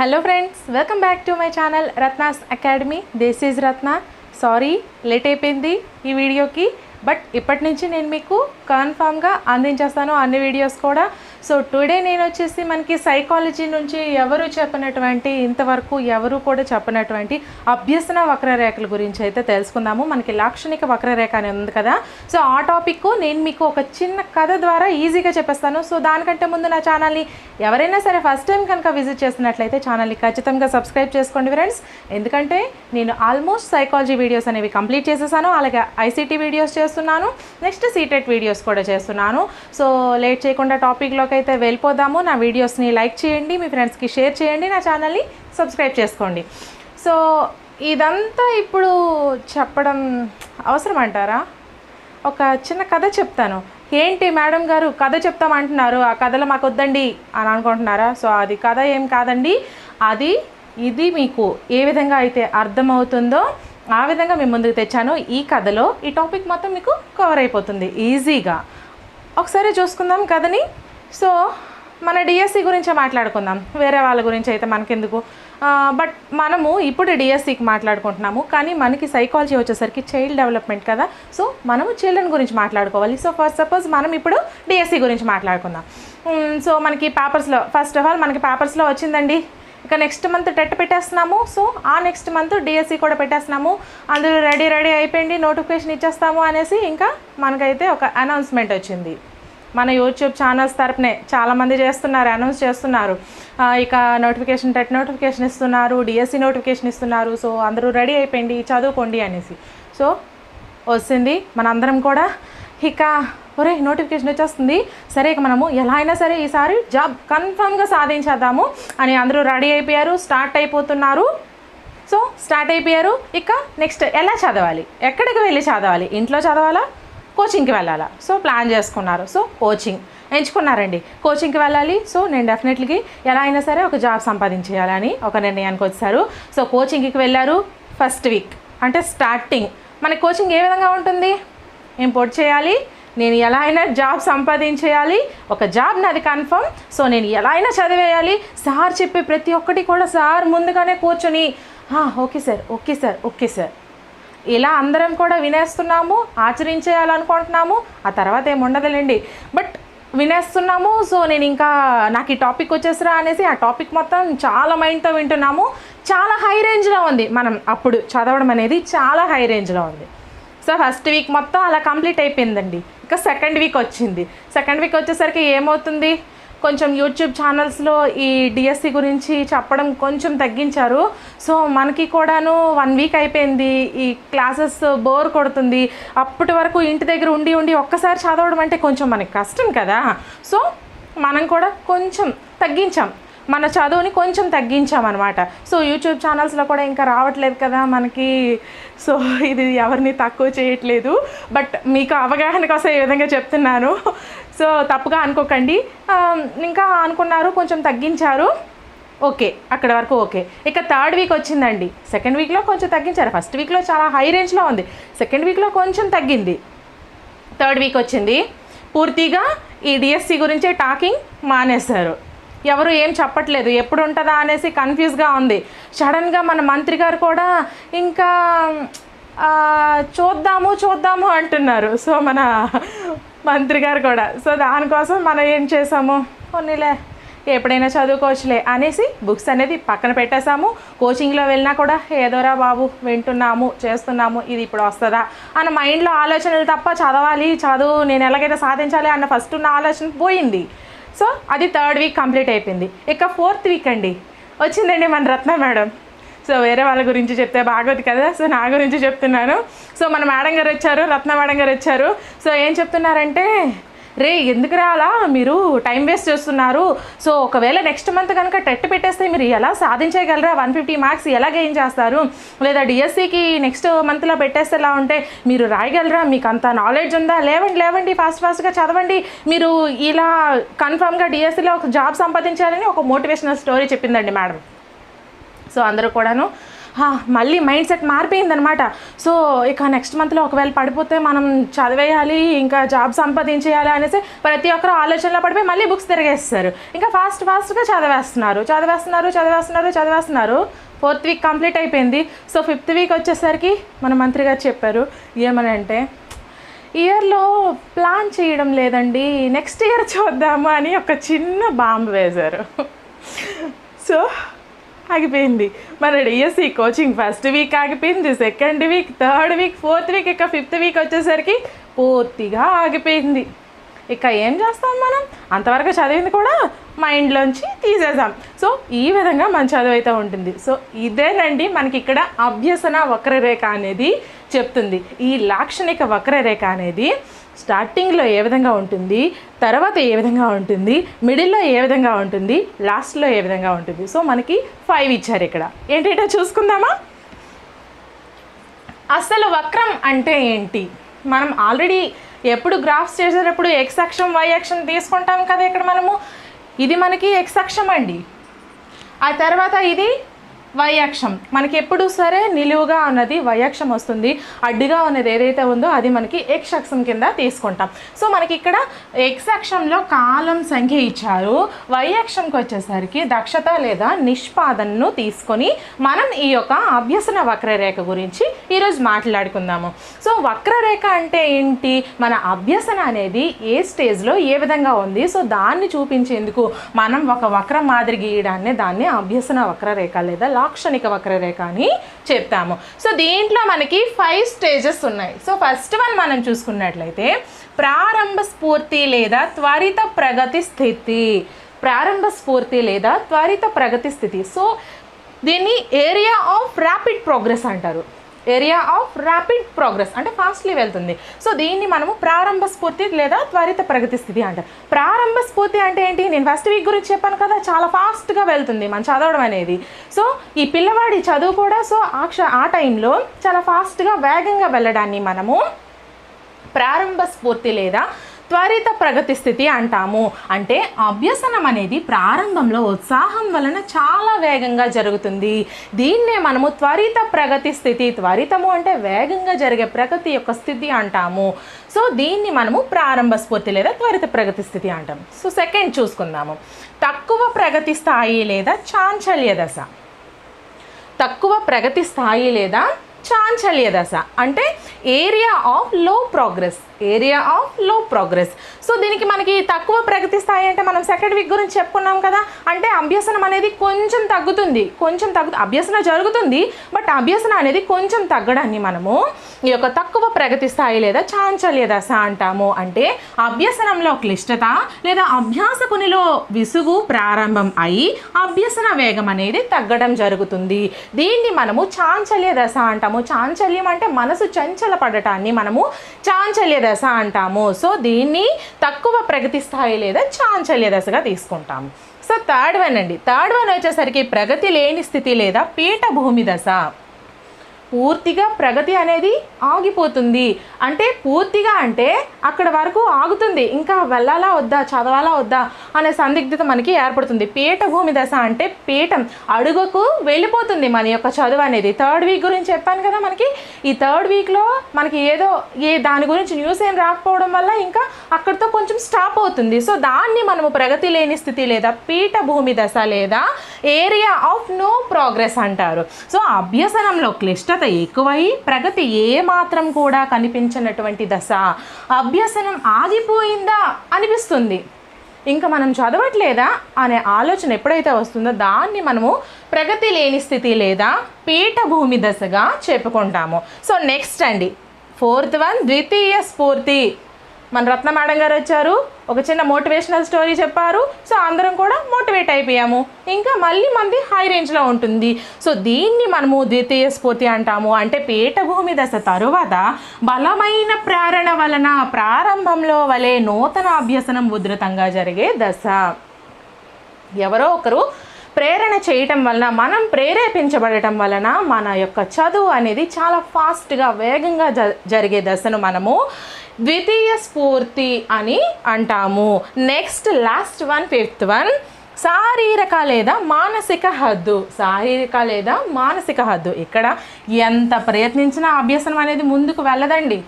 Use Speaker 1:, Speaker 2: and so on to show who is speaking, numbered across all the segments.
Speaker 1: Hello friends welcome back to my channel Ratnas academy this is Ratna sorry late అయిపోయింది ఈ వీడియోకి but ఇప్పటి నుంచి నేను మీకు కన్ఫామ్గా అందించేస్తాను అన్ని వీడియోస్ కూడా. సో టుడే నేను వచ్చేసి మనకి సైకాలజీ నుంచి ఎవరు చెప్పినటువంటి ఇంతవరకు ఎవరు కూడా చెప్పినటువంటి అభ్యసన వక్రరేఖల గురించి అయితే తెలుసుకుందాము. మనకి లాక్షణిక వక్రరేఖ అని ఉంది కదా. సో ఆ టాపిక్ నేను మీకు ఒక చిన్న కథ ద్వారా ఈజీగా చెప్పేస్తాను. సో దానికంటే ముందు నా ఛానల్ని ఎవరైనా సరే ఫస్ట్ టైం కనుక విజిట్ చేస్తున్నట్లయితే ఛానల్ని ఖచ్చితంగా సబ్స్క్రైబ్ చేసుకోండి ఫ్రెండ్స్ ఎందుకంటే నేను ఆల్మోస్ట్ సైకాలజీ వీడియోస్ అనేవి కంప్లీట్ చేసేసాను. అలాగే ఐసీటీ వీడియోస్ చేస్తున్నాను. నెక్స్ట్ సీటెట్ వీడియోస్ కూడా చేస్తున్నాను. సో లేట్ చేయకుండా టాపిక్లో టాపిక్లోకి అయితే వెళ్ళిపోదాము. నా వీడియోస్ని లైక్ చేయండి మీ ఫ్రెండ్స్కి షేర్ చేయండి నా ఛానల్ని సబ్స్క్రైబ్ చేసుకోండి. సో ఇదంతా ఇప్పుడు చెప్పడం అవసరం అంటారా ఒక చిన్న కథ చెప్తాను. ఏంటి మేడం గారు కథ చెప్తామంటున్నారు ఆ కథలో మాకు వద్దండి అని అనుకుంటున్నారా? సో అది కథ ఏం కాదండి. అది ఇది మీకు ఏ విధంగా అయితే అర్థమవుతుందో ఆ విధంగా మేము ముందుకు తెచ్చాను. ఈ కథలో ఈ టాపిక్ మొత్తం మీకు కవర్ అయిపోతుంది. ఈజీగా. ఒకసారి చూసుకుందాం కథని. సో మన డిఎస్సి గురించే మాట్లాడుకుందాం. వేరే వాళ్ళ గురించి అయితే మనకెందుకు? బట్ మనము ఇప్పుడు డిఎస్సికి మాట్లాడుకుంటున్నాము. కానీ మనకి సైకాలజీ వచ్చేసరికి చైల్డ్ డెవలప్మెంట్ కదా. సో మనము చిల్డ్రన్ గురించి మాట్లాడుకోవాలి. సో ఫస్ట్ సపోజ్ మనం ఇప్పుడు డిఎస్సి గురించి మాట్లాడుకుందాం. సో మనకి పేపర్స్లో ఫస్ట్ ఆఫ్ ఆల్ మనకి పేపర్స్లో వచ్చిందండి. ఇక నెక్స్ట్ మంత్ టెట్ పెట్టేస్తున్నాము. సో ఆ నెక్స్ట్ మంత్ డిఎస్సి కూడా పెట్టేస్తున్నాము. అందులో రెడీ రెడీ అయిపోయింది నోటిఫికేషన్ ఇచ్చేస్తాము అనేసి ఇంకా మనకైతే ఒక అనౌన్స్మెంట్ వచ్చింది. మన యూట్యూబ్ ఛానల్స్ తరపునే చాలామంది చేస్తున్నారు అనౌన్స్ చేస్తున్నారు. ఇక నోటిఫికేషన్ టెట్ నోటిఫికేషన్ ఇస్తున్నారు డిఎస్సి నోటిఫికేషన్ ఇస్తున్నారు. సో అందరూ రెడీ అయిపోయింది చదువుకోండి అనేసి. సో వస్తుంది మనందరం కూడా. ఇక ఒరే నోటిఫికేషన్ వచ్చేస్తుంది. సరే ఇక మనము ఎలా అయినా సరే ఈసారి జాబ్ కన్ఫామ్గా సాధించేద్దాము అని అందరూ రెడీ అయిపోయారు స్టార్ట్ అయిపోతున్నారు. సో స్టార్ట్ అయిపోయారు. ఇక నెక్స్ట్ ఎలా చదవాలి? ఎక్కడికి వెళ్ళి చదవాలి? ఇంట్లో చదవాలా? కోచింగ్కి వెళ్ళాలా? సో ప్లాన్ చేసుకున్నారు. So coaching. ఎంచుకున్నారండి. కోచింగ్కి వెళ్ళాలి. సో నేను డెఫినెట్లీ ఎలా అయినా సరే ఒక జాబ్ సంపాదించేయాలని ఒక నిర్ణయానికి వచ్చారు. సో కోచింగ్కి వెళ్ళారు ఫస్ట్ వీక్. అంటే స్టార్టింగ్. మన కోచింగ్ ఏ విధంగా ఉంటుంది? ఇంపోర్ట్ చేయాలి. నేను ఎలా అయినా జాబ్ సంపాదించేయాలి. ఒక జాబ్ నాది కన్ఫర్మ్. సో నేను ఎలా అయినా చదివేయాలి. సార్ చెప్పే ప్రతి ఒక్కటి కూడా సార్ ముందుగానే కూర్చొని okay sir okay sir okay sir. ఇలా అందరం కూడా వినేస్తున్నాము ఆచరించేయాలనుకుంటున్నాము ఆ తర్వాత ఏముండదులేండి బట్ వినేస్తున్నాము సో నేను ఇంకా నాకు ఈ టాపిక్ వచ్చేసరా అనేసి ఆ టాపిక్ మొత్తం చాలా మైండ్తో వింటున్నాము. చాలా హై రేంజ్లో ఉంది. మనం అప్పుడు చదవడం అనేది చాలా హై రేంజ్లో ఉంది. సో ఫస్ట్ వీక్ మొత్తం అలా కంప్లీట్ అయిపోయిందండి. ఇంకా సెకండ్ వీక్ వచ్చింది. సెకండ్ వీక్ వచ్చేసరికి ఏమవుతుంది? కొంచెం యూట్యూబ్ ఛానల్స్లో ఈ డిఎస్సి గురించి చెప్పడం కొంచెం తగ్గించారు. సో మనకి కూడాను వన్ వీక్ అయిపోయింది. ఈ క్లాసెస్ బోర్ కొడుతుంది. అప్పటి వరకు ఇంటి దగ్గర ఉండి ఉండి ఒక్కసారి చదవడం అంటే కొంచెం మనకి కష్టం కదా. సో మనం కూడా కొంచెం తగ్గించాం. మన చదువుని కొంచెం తగ్గించామన్నమాట. సో యూట్యూబ్ ఛానల్స్లో కూడా ఇంకా రావట్లేదు కదా మనకి. సో ఇది ఎవరిని తక్కువ చేయట్లేదు. బట్ మీకు అవగాహన కోసం ఈ విధంగా చెప్తున్నాను. సో తప్పుగా అనుకోకండి. ఇంకా అనుకున్నారు కొంచెం తగ్గించారు. ఓకే అక్కడ వరకు ఓకే. ఇక థర్డ్ వీక్ వచ్చిందండి. సెకండ్ వీక్లో కొంచెం తగ్గించారు. ఫస్ట్ వీక్లో చాలా హై రేంజ్లో ఉంది. సెకండ్ వీక్లో కొంచెం తగ్గింది. థర్డ్ వీక్ వచ్చింది. పూర్తిగా ఈ డిఎస్సి గురించే టాకింగ్ మానేశారు. ఎవరు ఏం చెప్పట్లేదు ఎప్పుడు ఉంటుందా అనేసి కన్ఫ్యూజ్గా ఉంది. సడన్గా మన మంత్రి గారు కూడా ఇంకా చూద్దాము చూద్దాము అంటున్నారు. సో మన మంత్రి గారు కూడా. సో దానికోసం మనం ఏం చేసాము? కొన్నిలే ఎప్పుడైనా చదువుకోవచ్చులే అనేసి బుక్స్ అనేది పక్కన పెట్టేశాము. కోచింగ్లో వెళ్ళినా కూడా ఏదోరా బాబు వింటున్నాము చేస్తున్నాము ఇది ఇప్పుడు వస్తుందా? అన్న మైండ్లో ఆలోచనలు తప్ప చదవాలి చదువు నేను ఎలాగైనా సాధించాలి అన్న ఫస్ట్ ఉన్న ఆలోచన పోయింది. సో అది థర్డ్ వీక్ కంప్లీట్ అయిపోయింది. ఇక ఫోర్త్ వీక్ అండి. వచ్చిందండి మన రత్న మేడం. సో వేరే వాళ్ళ గురించి చెప్తే బాగోదు కదా. సో నా గురించి చెప్తున్నాను. సో మన మేడం గారు వచ్చారు రత్న మేడం గారు వచ్చారు. సో ఏం చెప్తున్నారంటే రే ఎందుకు రాలా మీరు టైం వేస్ట్ చేస్తున్నారు. సో ఒకవేళ నెక్స్ట్ మంత్ కనుక టెట్ పెట్టేస్తే మీరు ఎలా సాధించగలరా? వన్ ఫిఫ్టీ మార్క్స్ ఎలా గెయిన్ చేస్తారు? లేదా డిఎస్సికి నెక్స్ట్ మంత్లో పెట్టేస్తే ఎలా ఉంటే మీరు రాయగలరా? మీకు అంత నాలెడ్జ్ ఉందా? లేవండి లేవండి ఫాస్ట్ ఫాస్ట్గా చదవండి. మీరు ఇలా కన్ఫామ్గా డిఎస్సిలో ఒక జాబ్ సంపాదించాలని ఒక మోటివేషనల్ స్టోరీ చెప్పిందండి మేడం. సో అందరూ కూడాను మళ్ళీ మైండ్ సెట్ మారిపోయిందనమాట సో ఇక నెక్స్ట్ మంత్లో ఒకవేళ పడిపోతే మనం చదివేయాలి ఇంకా జాబ్ సంపాదించేయాలి అనేసి ప్రతి ఒక్కరు ఆలోచనలో పడిపోయి మళ్ళీ బుక్స్ తిరిగేస్తారు. ఇంకా ఫాస్ట్ ఫాస్ట్గా చదివేస్తున్నారు. చదివేస్తున్నారు చదివేస్తున్నారు చదివేస్తున్నారు. ఫోర్త్ వీక్ కంప్లీట్ అయిపోయింది. సో ఫిఫ్త్ వీక్ వచ్చేసరికి మన మంత్రి గారు చెప్పారు ఏమని అంటే ఇయర్లో ప్లాన్ చేయడం లేదండి నెక్స్ట్ ఇయర్ చూద్దాము అని ఒక చిన్న బాంబు వేశారు. సో ఆగిపోయింది. మన డిఎస్సి కోచింగ్ ఫస్ట్ వీక్ ఆగిపోయింది second week third week fourth week ఇక ఫిఫ్త్ వీక్ వచ్చేసరికి పూర్తిగా ఆగిపోయింది. ఇక ఏం చేస్తాం మనం? అంతవరకు చదివింది కూడా మైండ్లోంచి తీసేసాం. సో ఈ విధంగా మన చదువు అయితే ఉంటుంది. సో ఇదేనండి మనకి ఇక్కడ అభ్యసన వక్రరేఖ అనేది చెప్తుంది. ఈ లాక్షణిక వక్రరేఖ అనేది స్టార్టింగ్లో ఏ విధంగా ఉంటుంది తర్వాత ఏ విధంగా ఉంటుంది మిడిల్లో ఏ విధంగా ఉంటుంది లాస్ట్లో ఏ విధంగా ఉంటుంది. సో మనకి ఫైవ్ ఇచ్చారు ఇక్కడ. ఏంటేటో చూసుకుందామా? అసలు వక్రం అంటే ఏంటి? మనం ఆల్రెడీ ఎప్పుడు గ్రాఫ్స్ చేసేటప్పుడు ఎక్స్ అక్షం వై అక్షం తీసుకుంటాం కదా ఇక్కడ మనము. ఇది మనకి ఎక్స్ అక్షం అండి. ఆ తర్వాత ఇది వైయాక్షం. మనకి ఎప్పుడు సరే నిలువుగా ఉన్నది వైయాక్షం వస్తుంది. అడ్డుగా ఉన్నది ఏదైతే ఉందో అది మనకి ఎక్స్ అక్షం కింద తీసుకుంటాం. సో మనకి ఇక్కడ ఎక్స్ అక్షంలో కాలం సంఖ్య ఇచ్చారు. వైయాక్షంకి వచ్చేసరికి దక్షత లేదా నిష్పాదనను తీసుకొని మనం ఈ యొక్క అభ్యసన వక్రరేఖ గురించి ఈరోజు మాట్లాడుకుందాము. సో వక్రరేఖ అంటే ఏంటి? మన అభ్యసన అనేది ఏ స్టేజ్లో ఏ విధంగా ఉంది? సో దాన్ని చూపించేందుకు మనం ఒక వక్ర మాదిరి గీయడాన్ని దాన్ని అభ్యసన వక్రరేఖ లేదా లాక్షణిక వక్రరేఖ అని చెప్తాము. సో దీంట్లో మనకి ఫైవ్ స్టేజెస్ ఉన్నాయి. సో ఫస్ట్ వన్ మనం చూసుకున్నట్లయితే ప్రారంభ స్ఫూర్తి లేదా త్వరిత ప్రగతి స్థితి. ప్రారంభ స్ఫూర్తి లేదా త్వరిత ప్రగతి స్థితి. సో దీన్ని ఏరియా ఆఫ్ ర్యాపిడ్ ప్రోగ్రెస్ అంటారు. ఏరియా ఆఫ్ ర్యాపిడ్ ప్రోగ్రెస్ అంటే ఫాస్ట్లీ వెళ్తుంది. సో దీన్ని మనము ప్రారంభ స్ఫూర్తి లేదా త్వరిత ప్రగతి స్థితి అంటారు. ప్రారంభ స్ఫూర్తి అంటే ఏంటి? నేను ఫస్ట్ వీక్ గురించి చెప్పాను కదా చాలా ఫాస్ట్గా వెళ్తుంది మనం చదవడం అనేది. సో ఈ పిల్లవాడి చదువు కూడా సో ఆ ఆ టైంలో చాలా ఫాస్ట్గా వేగంగా వెళ్ళడాన్ని మనము ప్రారంభ స్ఫూర్తి లేదా త్వరిత ప్రగతి స్థితి అంటాము. అంటే అభ్యసనం అనేది ప్రారంభంలో ఉత్సాహం వలన చాలా వేగంగా జరుగుతుంది. దీన్నే మనము త్వరిత ప్రగతి స్థితి త్వరితము అంటే వేగంగా జరిగే ప్రగతి యొక్క స్థితి అంటాము. సో దీన్ని మనము ప్రారంభ స్ఫూర్తి లేదా త్వరిత ప్రగతి స్థితి అంటాము సో సెకండ్ చూసుకుందాము. తక్కువ ప్రగతి స్థాయి లేదా చాంచల్య దశ. తక్కువ ప్రగతి స్థాయి లేదా చాంచల్య దశ. అంటే ఏరియా ఆఫ్లో ప్రోగ్రెస్. ఏరియా ఆఫ్లో ప్రోగ్రెస్ సో దీనికి మనకి తక్కువ ప్రగతి స్థాయి అంటే మనం సెకండ్ వీక్ గురించి చెప్పుకున్నాం కదా. అంటే అభ్యసనం అనేది కొంచెం తగ్గుతుంది. కొంచెం తగ్గు అభ్యసన జరుగుతుంది బట్ అభ్యసన అనేది కొంచెం తగ్గడాన్ని మనము ఈ యొక్క తక్కువ ప్రగతి స్థాయి లేదా చాంచల్య దశ అంటాము. అంటే అభ్యసనంలో క్లిష్టత లేదా అభ్యాసకునిలో విసుగు ప్రారంభం అయి అభ్యసన వేగం అనేది తగ్గడం జరుగుతుంది. దీన్ని మనము చాంచల్య దశ అంటాము. చాంచల్యం అంటే మనసు చంచల పడటాన్ని మనము చాంచల్య దశ అంటాము. సో దీన్ని తక్కువ ప్రగతి స్థాయి లేదా చాంచల్య దశగా తీసుకుంటాము. సో థర్డ్ వన్ అండి. థర్డ్ వన్ వచ్చేసరికి ప్రగతి లేని స్థితి లేదా పీఠభూమి దశ. పూర్తిగా ప్రగతి అనేది ఆగిపోతుంది. అంటే పూర్తిగా అంటే అక్కడ వరకు ఆగుతుంది. ఇంకా వెళ్ళాలా వద్దా చదవాలా వద్దా అనే సందిగ్ధత మనకి ఏర్పడుతుంది. పీఠభూమి దశ అంటే పీఠం. అడుగుకు వెళ్ళిపోతుంది మన యొక్క చదువు అనేది. థర్డ్ వీక్ గురించి చెప్పాను కదా మనకి. ఈ థర్డ్ వీక్లో మనకి ఏదో ఏ దాని గురించి న్యూస్ ఏం రాకపోవడం వల్ల ఇంకా అక్కడితో కొంచెం స్టాప్ అవుతుంది. సో దాన్ని మనము ప్రగతి లేని స్థితి లేదా పీఠభూమి దశ లేదా ఏరియా ఆఫ్ నో ప్రోగ్రెస్ అంటారు. సో అభ్యసనంలో క్లిష్టత ఎక్కువై ప్రగతి ఏ మాత్రం కూడా కనిపించినటువంటి దశ అభ్యసనం ఆగిపోయిందా అనిపిస్తుంది. ఇంకా మనం చదవట్లేదా అనే ఆలోచన ఎప్పుడైతే వస్తుందో దాన్ని మనము ప్రగతి లేని స్థితి లేదా పీఠభూమి దశగా చెప్పుకుంటాము. సో నెక్స్ట్ అండి. ఫోర్త్ వన్ ద్వితీయ స్ఫూర్తి. మన రత్న మేడం గారు వచ్చారు. ఒక చిన్న మోటివేషనల్ స్టోరీ చెప్పారు. సో అందరం కూడా మోటివేట్ అయిపోయాము. ఇంకా మళ్ళీ మంది హై రేంజ్లో ఉంటుంది. సో దీన్ని మనము ద్వితీయ స్ఫూర్తి అంటాము. అంటే పీఠభూమి దశ తరువాత బలమైన ప్రేరణ వలన ప్రారంభంలో వలె నూతన అభ్యసనం ఉధృతంగా జరిగే దశ. ఎవరో ఒకరు ప్రేరణ చేయటం వలన మనం ప్రేరేపించబడటం వలన మన యొక్క చదువు అనేది చాలా ఫాస్ట్గా వేగంగా జ జరిగే దశను మనము ద్వితీయ స్ఫూర్తి అని అంటాము. Next last one fifth one శారీరక లేదా మానసిక హద్దు. శారీరక లేదా మానసిక హద్దు. ఇక్కడ ఎంత ప్రయత్నించినా అభ్యసనం అనేది ముందుకు వెళ్ళదండి.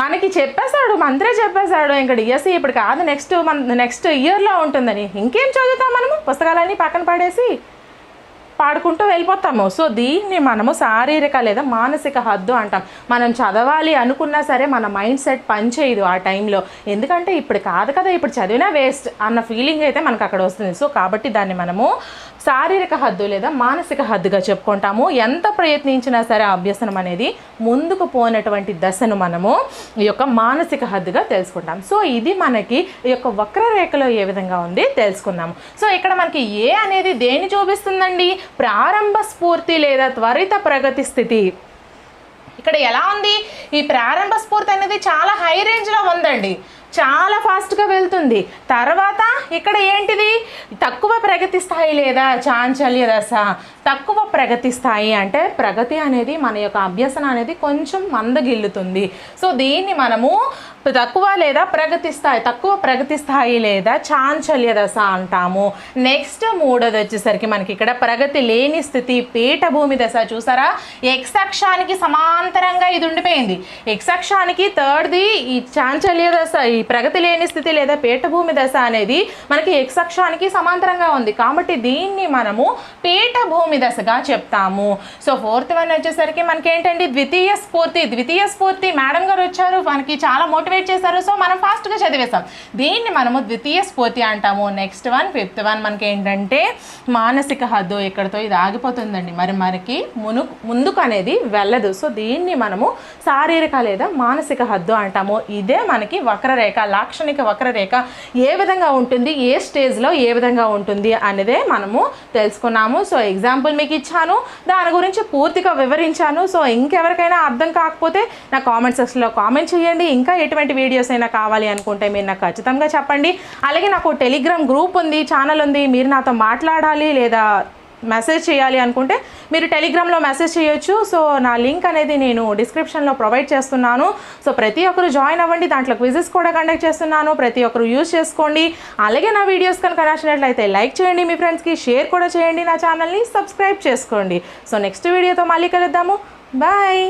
Speaker 1: మనకి చెప్పేశాడు మంత్రే చెప్పేశాడు ఇంకా డిఎస్సి ఇప్పుడు కాదు నెక్స్ట్ మన నెక్స్ట్ ఇయర్లో ఉంటుందని. ఇంకేం చదువుతాం మనము? పుస్తకాలన్నీ పక్కన పడేసి పాడుకుంటూ వెళ్ళిపోతాము. సో దీన్ని మనము శారీరక లేదా మానసిక హద్దు అంటాం. మనం చదవాలి అనుకున్నా సరే మన మైండ్ సెట్ పనిచేయదు ఆ టైంలో. ఎందుకంటే ఇప్పుడు కాదు కదా ఇప్పుడు చదివినా వేస్ట్ అన్న ఫీలింగ్ అయితే మనకు అక్కడ వస్తుంది. సో కాబట్టి దాన్ని మనము శారీరక హద్దు లేదా మానసిక హద్దుగా చెప్పుకుంటాము. ఎంత ప్రయత్నించినా సరే అభ్యసనం అనేది ముందుకు పోనటువంటి దశను మనము ఈ యొక్క మానసిక హద్దుగా తెలుసుకుంటాం. సో ఇది మనకి ఈ యొక్క వక్రరేఖలో ఏ విధంగా ఉంది తెలుసుకుందాము సో ఇక్కడ మనకి ఏ అనేది దేని చూపిస్తుందండి? ప్రారంభ స్ఫూర్తి లేదా త్వరిత ప్రగతి స్థితి. ఇక్కడ ఎలా ఉంది? ఈ ప్రారంభ స్ఫూర్తి అనేది చాలా హై రేంజ్లో ఉందండి. చాలా ఫాస్ట్గా వెళ్తుంది. తర్వాత ఇక్కడ ఏంటిది? తక్కువ ప్రగతి స్థాయి లేదా చాంచల్య దశ? తక్కువ ప్రగతి స్థాయి అంటే ప్రగతి అనేది మన యొక్క అభ్యసన అనేది కొంచెం మందగిల్లుతుంది. సో దీన్ని మనము తక్కువ లేదా ప్రగతి స్థాయి తక్కువ ప్రగతి స్థాయి లేదా చాంచల్య దశ అంటాము. నెక్స్ట్ మూడోది వచ్చేసరికి మనకి ఇక్కడ ప్రగతి లేని స్థితి పీఠభూమి దశ చూసారా? ఎక్స్ అక్షానికి సమాంతరంగా ఇది ఉండిపోయింది. ఎక్స్ అక్షానికి థర్డ్ది ఈ చాంచల్య దశ ఈ ప్రగతి లేని స్థితి లేదా పీఠభూమి దశ అనేది మనకి ఎక్స్ అక్షానికి సమాంతరంగా ఉంది. కాబట్టి దీన్ని మనము పీఠభూమి దశగా చెప్తాము. సో ఫోర్త్ వన్ వచ్చేసరికి మనకి ఏంటండి ద్వితీయ స్ఫూర్తి. ద్వితీయ స్ఫూర్తి మేడం గారు వచ్చారు. మనకి చాలా మోటివేట్ చేశారు. సో మనం ఫాస్ట్గా చదివేశాం. దీన్ని మనము ద్వితీయ స్ఫూర్తి అంటాము. నెక్స్ట్ వన్ ఫిఫ్త్ వన్ మనకి ఏంటంటే మానసిక హద్దు ఇక్కడతో ఇది ఆగిపోతుందండి. మరి మనకి మును ముందుకు అనేది వెళ్ళదు. సో దీన్ని మనము శారీరక లేదా మానసిక హద్దు అంటాము. ఇదే మనకి వక్రరేఖ లాక్షణిక వక్రరేఖ ఏ విధంగా ఉంటుంది ఏ స్టేజ్లో ఏ విధంగా ఉంటుంది అనేదే మనము తెలుసుకున్నాము. సో ఎగ్జాంపుల్ మీకు ఇచ్చాను. దాని గురించి పూర్తిగా వివరించాను. సో ఇంకెవరికైనా అర్థం కాకపోతే నా కామెంట్ సెక్షన్లో కామెంట్ చేయండి. ఇంకా ఎటువంటి వీడియోస్ అయినా కావాలి అనుకుంటే మీరు నాకు ఖచ్చితంగా చెప్పండి. అలాగే నాకు టెలిగ్రామ్ గ్రూప్ ఉంది ఛానల్ ఉంది. మీరు నాతో మాట్లాడాలి లేదా మెసేజ్ చేయాలి అనుకుంటే మీరు టెలిగ్రామ్లో మెసేజ్ చేయొచ్చు. సో నా లింక్ అనేది నేను డిస్క్రిప్షన్లో ప్రొవైడ్ చేస్తున్నాను. సో ప్రతి ఒక్కరు జాయిన్ అవ్వండి. దాంట్లో క్విజెస్ కూడా కండక్ట్ చేస్తున్నాను. ప్రతి ఒక్కరు యూజ్ చేసుకోండి. అలాగే నా వీడియోస్ కనుక నచ్చినట్లయితే లైక్ చేయండి మీ ఫ్రెండ్స్కి షేర్ కూడా చేయండి నా ఛానల్ని సబ్స్క్రైబ్ చేసుకోండి. సో నెక్స్ట్ వీడియోతో మళ్ళీ కలుద్దాము. బాయ్